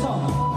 上。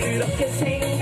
그렇게 생각